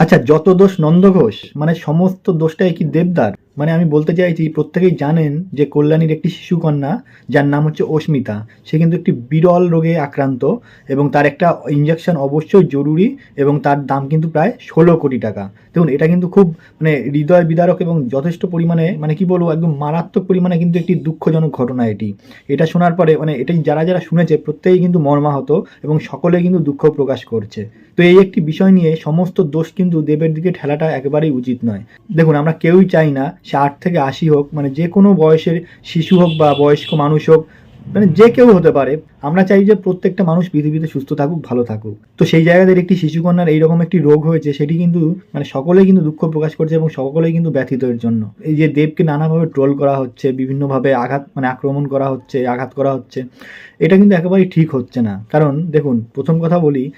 আচ্ছা যত দোষ নন্দ ঘোষ মানে সমস্ত দোষটাই কি দেবদার? মানে আমি বলতে চাইছি, প্রত্যেকেই জানেন যে কল্যাণীর একটি শিশুকন্যা, যার নাম হচ্ছে অস্মিতা। সে কিন্তু একটি বিরল রোগে আক্রান্ত এবং তার একটা ইঞ্জেকশন অবশ্যই জরুরি এবং তার দাম কিন্তু প্রায় ষোলো কোটি টাকা। দেখুন, এটা কিন্তু খুব মানে হৃদয় বিদারক এবং যথেষ্ট পরিমাণে মানে কি বলব, একদম মারাত্মক পরিমাণে কিন্তু একটি দুঃখজনক ঘটনা এটি। এটা শোনার পরে মানে এটাই যারা যারা শুনেছে, প্রত্যেকেই কিন্তু মর্মাহত এবং সকলে কিন্তু দুঃখ প্রকাশ করছে। তো এই একটি বিষয় নিয়ে সমস্ত দোষ কিন্তু দেবের দিকে ঠেলাটা একেবারেই উচিত নয়। দেখুন, আমরা কেউই চাই না সে আট থেকে আশি হোক মানে যে কোনো বয়সের শিশু হোক বা বয়স্ক মানুষ হোক মানে যে কেউ হতে পারে, আমরা চাই যে প্রত্যেকটা মানুষ পৃথিবীতে সুস্থ থাকুক, ভালো থাকুক। তো সেই জায়গাদের একটি শিশুকন্যার এইরকম একটি রোগ হয়েছে, সেটি কিন্তু মানে সকলেই কিন্তু দুঃখ প্রকাশ করছে এবং সকলেই কিন্তু ব্যথিত এর জন্য। এই যে দেবকে নানাভাবে ট্রোল করা হচ্ছে, বিভিন্নভাবে আঘাত মানে আক্রমণ করা হচ্ছে, আঘাত করা হচ্ছে, এটা কিন্তু একেবারেই ঠিক হচ্ছে না। কারণ, দেখুন, প্রথম কথা বলি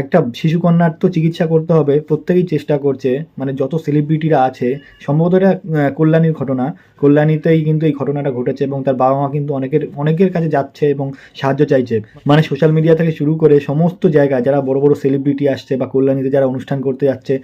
একটা শিশুকন্যার তো চিকিৎসা করতে হবে, প্রত্যেকেই চেষ্টা করছে মানে যত সেলিব্রিটিরা আছে, সম্ভবত এটা কল্যাণীর ঘটনা। কল্যাণীতেই কিন্তু এই ঘটনাটা ঘটেছে এবং তার বাবা মা কিন্তু অনেকের অনেকের কাছে যাচ্ছে এবং সাহায্য চাইছে। মানে সোশ্যাল মিডিয়া থেকে শুরু করে সমস্ত জায়গায় যারা বড় বড় সেলিব্রিটি আসছে বা কল্যাণীতে যারা অনুষ্ঠান করতে যাচ্ছে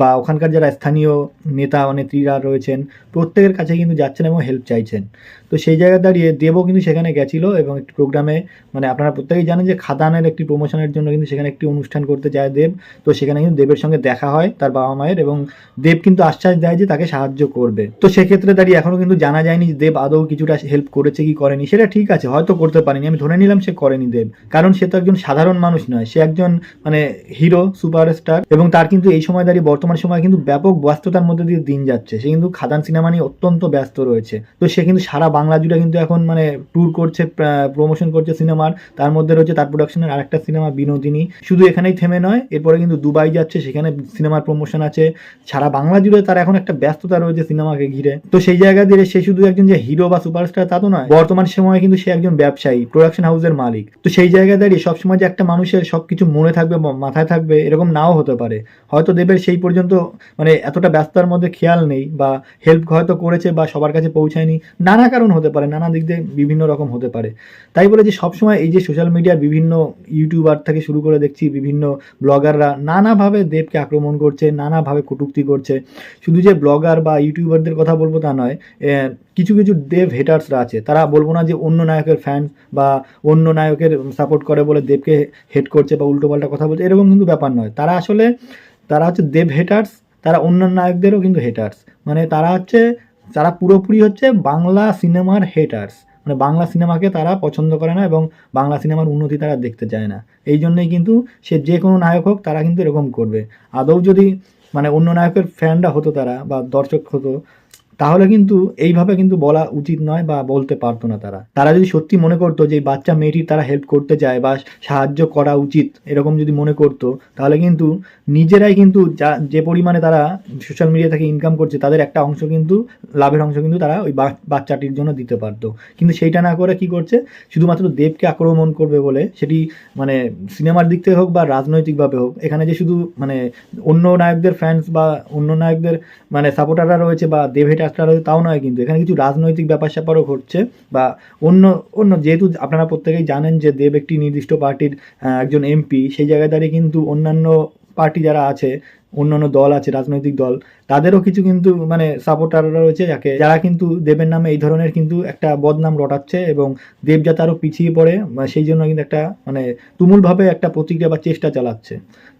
বা ওখানকার যারা স্থানীয় নেতা, নেত্রীরা রয়েছেন, প্রত্যেকের কাছে কিন্তু যাচ্ছেন এবং হেল্প চাইছেন। তো সেই জায়গায় দাঁড়িয়ে দেবও কিন্তু সেখানে গেছিল এবং একটি প্রোগ্রামে মানে আপনারা প্রত্যেকেই জানেন যে খাদানের একটি প্রমোশনের জন্য কিন্তু সেখানে একটি অনুষ্ঠান করতে যায় দেব। তো সেখানে কিন্তু দেবের সঙ্গে দেখা হয় তার বাবা মায়ের এবং দেব কিন্তু আশ্বাস দেয় যে তাকে সাহায্য করবে। তো সেক্ষেত্রে দাঁড়িয়ে এখনও কিন্তু জানা যায়নি দেব আদৌ কিছুটা হেল্প করেছে কি করেনি। সেটা ঠিক আছে, হয়তো করতে পারেনি। আমি ধরে নিলাম সে করেনি দেব। কারণ সে তো একজন সাধারণ মানুষ নয়, সে একজন মানে হিরো সুপারস্টার এবং তার কিন্তু এই সময় দাঁড়িয়ে বর্তমান সময় কিন্তু ব্যাপক ব্যস্ততার মধ্যে দিয়ে দিন যাচ্ছে। সে কিন্তু খাদান সিনেমা নিয়ে অত্যন্ত ব্যস্ত রয়েছে। তো সে কিন্তু সারা বাংলা জুড়ে কিন্তু এখন মানে ট্যুর করছে প্রমোশন করছে সিনেমার তার মধ্যে রয়েছে তার প্রোডাকশনের আরেকটা সিনেমা বিনোদিনী। শুধু এখানেই থেমে নয়, এরপরে কিন্তু দুবাই যাচ্ছে, সেখানে সিনেমার প্রমোশন আছে। সারা বাংলা জুড়ে তার এখন একটা ব্যস্ততা রয়েছে সিনেমাকে ঘিরে। তো সেই জায়গা দিয়ে সে শুধু একজন যে হিরো বা সুপারস্টার তা তো নয়, বর্তমান সময়ে কিন্তু সে একজন ব্যবসায়ী প্রোডাকশন হাউসের মালিক। তো সেই জায়গায় দাঁড়িয়ে সবসময় যে একটা মানুষের সবকিছু মনে থাকবে মাথায় থাকবে, এরকম নাও হতে পারে। হয়তো দেবের সেই পর্যন্ত মানে এতটা ব্যস্ততার মধ্যে খেয়াল নেই বা হেল্প হয়তো করেছে বা সবার কাছে পৌঁছায়নি। নানা কারণ হতে পারে নানা দিক দিয়ে বিভিন্ন রকম হতে পারে। তাই বলে যে সবসময় এই যে সোশ্যাল মিডিয়ার বিভিন্ন ইউটিউবার থেকে শুরু করে দেখছি, বিভিন্ন ব্লগাররা নানাভাবে দেবকে আক্রমণ করছে, নানাভাবে কটূক্তি করছে। শুধু যে ব্লগার বা ইউটিউবারদের কথা বলব তা নয় কিছু কিছু দেব হেটার্সরা আছে। তারা বলব না যে অন্য নায়কের ফ্যান বা অন্য নায়কের সাপোর্ট করে বলে দেবকে হেট করছে বা উল্টোপাল্টা কথা বলছে, এরকম কিন্তু ব্যাপার নয়। তারা আসলে, তারা হচ্ছে দেব হেটার্স তারা অন্য নায়কদেরও কিন্তু হেটার্স মানে তারা হচ্ছে তারা পুরোপুরি হচ্ছে বাংলা সিনেমার হেটার্স মানে বাংলা সিনেমাকে তারা পছন্দ করে না এবং বাংলা সিনেমার উন্নতি তারা দেখতে চায় না। এই জন্যই কিন্তু সে যে কোনো নায়ক হোক, তারা কিন্তু এরকম করবে। আদৌ যদি মানে অন্য নায়কের ফ্যানরা হতো তারা বা দর্শক হতো তাহলে কিন্তু এইভাবে কিন্তু বলা উচিত নয় বা বলতে পারতো না তারা। তারা যদি সত্যি মনে করতো যে বাচ্চা মেয়েটির তারা হেল্প করতে চায় বা সাহায্য করা উচিত এরকম যদি মনে করতো, তাহলে কিন্তু নিজেরাই কিন্তু যা, যে পরিমাণে তারা সোশ্যাল মিডিয়া থেকে ইনকাম করছে, তাদের একটা অংশ কিন্তু, লাভের অংশ কিন্তু তারা ওই বাচ্চাটির জন্য দিতে পারতো। কিন্তু সেইটা না করে কি করছে? শুধুমাত্র দেবকে আক্রমণ করবে বলে, সেটি মানে সিনেমার দিক থেকে হোক বা রাজনৈতিকভাবে হোক, এখানে যে শুধু মানে অন্য নায়কদের ফ্যান্স বা অন্য নায়কদের মানে সাপোর্টাররা রয়েছে বা দেব হেটার্সরা রয়েছে তাও নয় কিন্তু। এখানে কিছু রাজনৈতিক ব্যাপার স্যাপারও ঘটছে বা অন্য অন্য যেহেতু আপনারা প্রত্যেকেই জানেন যে দেব একটি নির্দিষ্ট পার্টির একজন এমপি, সেই জায়গায় দাঁড়িয়ে কিন্তু অন্যান্য পার্টি যারা আছে, অন্যান্য দল আছে, রাজনৈতিক দল তাদেরও কিছু কিন্তু মানে সাপোর্টাররা রয়েছে যাকে, যারা কিন্তু দেবের নামে এই ধরনের কিন্তু একটা বদনাম রটাচ্ছে এবং দেব যাতে আরও পিছিয়ে পড়ে সেই জন্য কিন্তু একটা মানে তুমুলভাবে একটা প্রতিক্রিয়া বা চেষ্টা চালাচ্ছে।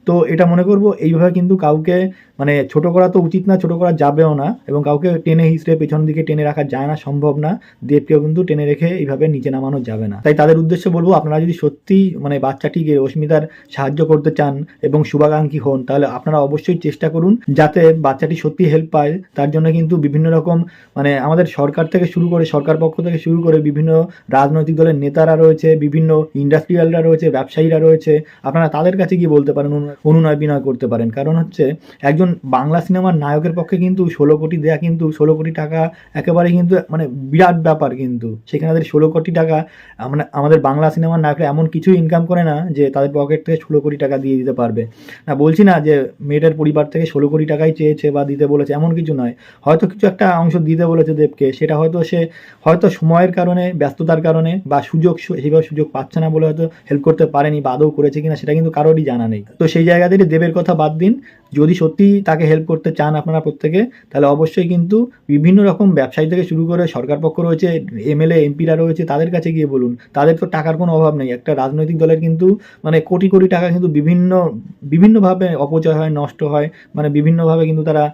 তো এটা মনে করব, এইভাবে কিন্তু কাউকে মানে ছোট করা তো উচিত না, ছোট করা যাবেও না এবং কাউকে টেনে হিসড়ে পেছন দিকে টেনে রাখা যায় না, সম্ভব না। দেবকেও কিন্তু টেনে রেখে এইভাবে নিচে নামানো যাবে না। তাই তাদের উদ্দেশ্যে বলব, আপনারা যদি সত্যি মানে বাচ্চাটিকে রশ্মিতার সাহায্য করতে চান এবং শুভাকাঙ্ক্ষী হন, তাহলে আপনারা অবশ্যই চেষ্টা করুন যাতে বাচ্চাটি সত্যি হেল্প পায়, তার জন্য কিন্তু বিভিন্ন রকম মানে আমাদের সরকার থেকে শুরু করে, সরকার পক্ষ থেকে শুরু করে বিভিন্ন রাজনৈতিক দলের নেতারা রয়েছে, বিভিন্ন ইন্ডাস্ট্রিয়ালরা রয়েছে, ব্যবসায়ীরা রয়েছে, আপনারা তাদের কাছে গিয়ে বলতে পারেন, অনু- অনুনয় বিনয় করতে পারেন। কারণ হচ্ছে, একজন বাংলা সিনেমার নায়কের পক্ষে কিন্তু ষোলো কোটি দেয়া কিন্তু, ষোলো কোটি টাকা একেবারে কিন্তু মানে বিরাট ব্যাপার কিন্তু। সেখানে তাদের ষোলো কোটি টাকা আমরা আমাদের বাংলা সিনেমার নায়করা এমন কিছু ইনকাম করে না, যে তাদের পকেট থেকে ষোলো কোটি টাকা দিয়ে দিতে পারবে। না, বলছি না যে মেয়েটার পরিবার থেকে ষোলো কোটি টাকাই চেয়েছে বা দিতে বলেছে, এমন কিছু নয়। হয়তো কিছু একটা অংশ দিতে বলেছে দেবকে, সেটা হয়তো সে, হয়তো সময়ের কারণে, ব্যস্ততার কারণে, বা সুযোগ সু- সেইভাবে সুযোগ পাচ্ছে না বলে হয়তো হেল্প করতে পারেনি বা আদৌ করেছে কিনা, সেটা কিন্তু কারোরই জানা নেই। তো সেই জায়গা থেকে দেবের কথা বাদ দিন। যদি সত্যি তাকে হেল্প করতে চান আপনারা প্রত্যেকে, তাহলে অবশ্যই কিন্তু বিভিন্ন রকম ব্যবসায়ী থেকে শুরু করে সরকার পক্ষ রয়েছে, এমএলএ, এমপিরা রয়েছে, তাদের কাছে গিয়ে বলুন। তাদের তো টাকার কোনো অভাব নেই। একটা রাজনৈতিক দলের কিন্তু মানে কোটি কোটি টাকা কিন্তু বিভিন্ন, বিভিন্নভাবে অপচয় হয়, নষ্ট হয় মানে বিভিন্নভাবে কিন্তু তারা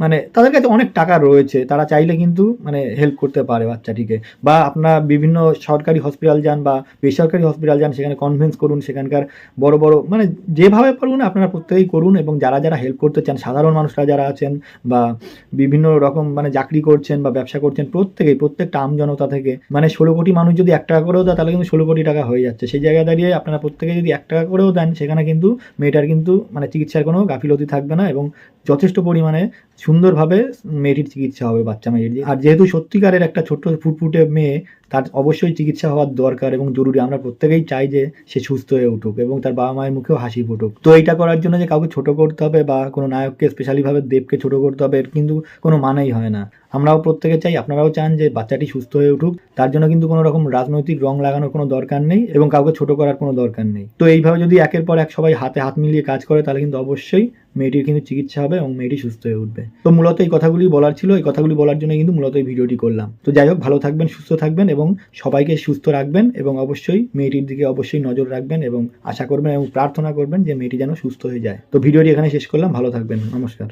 মানে তাদের কাছে অনেক টাকা রয়েছে, তারা চাইলে কিন্তু মানে হেল্প করতে পারে বাচ্চাটিকে। বা আপনারা বিভিন্ন সরকারি হসপিটাল যান বা বেসরকারি হসপিটাল যান, সেখানে কনভেন্স করুন, সেখানকার বড় বড় মানে যেভাবে পারুন আপনারা প্রত্যেকেই করুন এবং যারা যারা হেল্প করতে চান, সাধারণ মানুষরা যারা আছেন বা বিভিন্ন রকম মানে চাকরি করছেন বা ব্যবসা করছেন, প্রত্যেকেই, প্রত্যেকটা আম জনতা থেকে মানে ষোলো কোটি মানুষ যদি এক টাকা করেও দেয়, তাহলে কিন্তু ষোলো কোটি টাকা হয়ে যাচ্ছে। সেই জায়গায় দাঁড়িয়ে আপনারা প্রত্যেকে যদি এক টাকা করেও দেন, সেখানে কিন্তু মেয়েটার কিন্তু মানে চিকিৎসার কোনো গাফিলতি থাকবে না এবং যথেষ্ট পরিমাণে সুন্দরভাবে মেয়েটির চিকিৎসা হবে বাচ্চা মেয়েটির। আর যেহেতু সত্যিকারের একটা ছোট্ট ফুটফুটে মেয়ে তার অবশ্যই চিকিৎসা হওয়ার দরকার এবং জরুরি। আমরা প্রত্যেকেই চাই যে সে সুস্থ হয়ে উঠুক এবং তার বাবা মায়ের মুখেও হাসি ফুটুক। তো এইটা করার জন্য যে কাউকে ছোট করতে হবে বা কোনো নায়ককে স্পেশালিভাবে দেবকে ছোট করতে হবে, এর কিন্তু কোনো মানেই হয় না। আমরাও প্রত্যেকে চাই, আপনারাও চান যে বাচ্চাটি সুস্থ হয়ে উঠুক। তার জন্য কিন্তু কোনো রকম রাজনৈতিক রং লাগানোর কোনো দরকার নেই এবং কাউকে ছোট করার কোনো দরকার নেই। তো এইভাবে যদি একের পর এক সবাই হাতে হাত মিলিয়ে কাজ করে, তাহলে কিন্তু অবশ্যই মেয়েটির কিন্তু চিকিৎসা হবে এবং মেয়েটি সুস্থ হয়ে উঠবে। তো মূলত এই কথাগুলি বলার ছিল। এই কথাগুলি বলার জন্য কিন্তু মূলত এই ভিডিওটি করলাম। তো যাই হোক, ভালো থাকবেন, সুস্থ থাকবেন এবং সবাইকে সুস্থ রাখবেন এবং অবশ্যই মেয়েটির দিকে অবশ্যই নজর রাখবেন এবং আশা করবেন এবং প্রার্থনা করবেন যে মেয়েটি যেন সুস্থ হয়ে যায়। তো ভিডিওটি এখানে শেষ করলাম, ভালো থাকবেন, নমস্কার।